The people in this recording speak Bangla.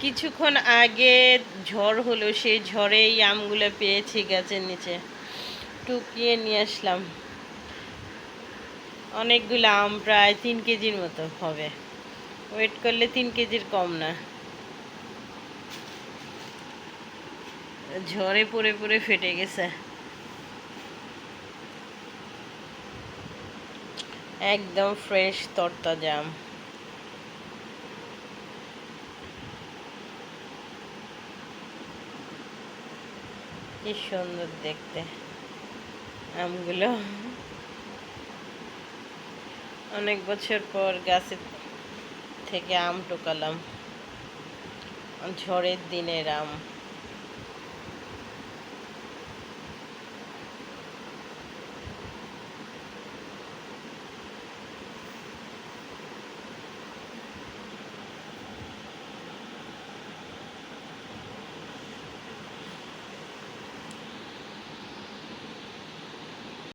কিছুক্ষণ আগে ঝড় হলো, সেই ঝড়ে এই আমগুলো পেয়েছি গাছের নিচে। টুকিয়ে নিয়ে আসলাম। অনেকগুলো আম প্রায় তিন কেজির মতো হবে। ওয়েট করলে তিন কেজির কম না। ঝড়ে পড়ে পড়ে ফেটে গেছে। একদম ফ্রেশ তরতাজা আম। কি সুন্দর দেখতে আমগুলো। অনেক বছর পর গাছের থেকে আম টোকালাম ঝড়ের দিনের আম।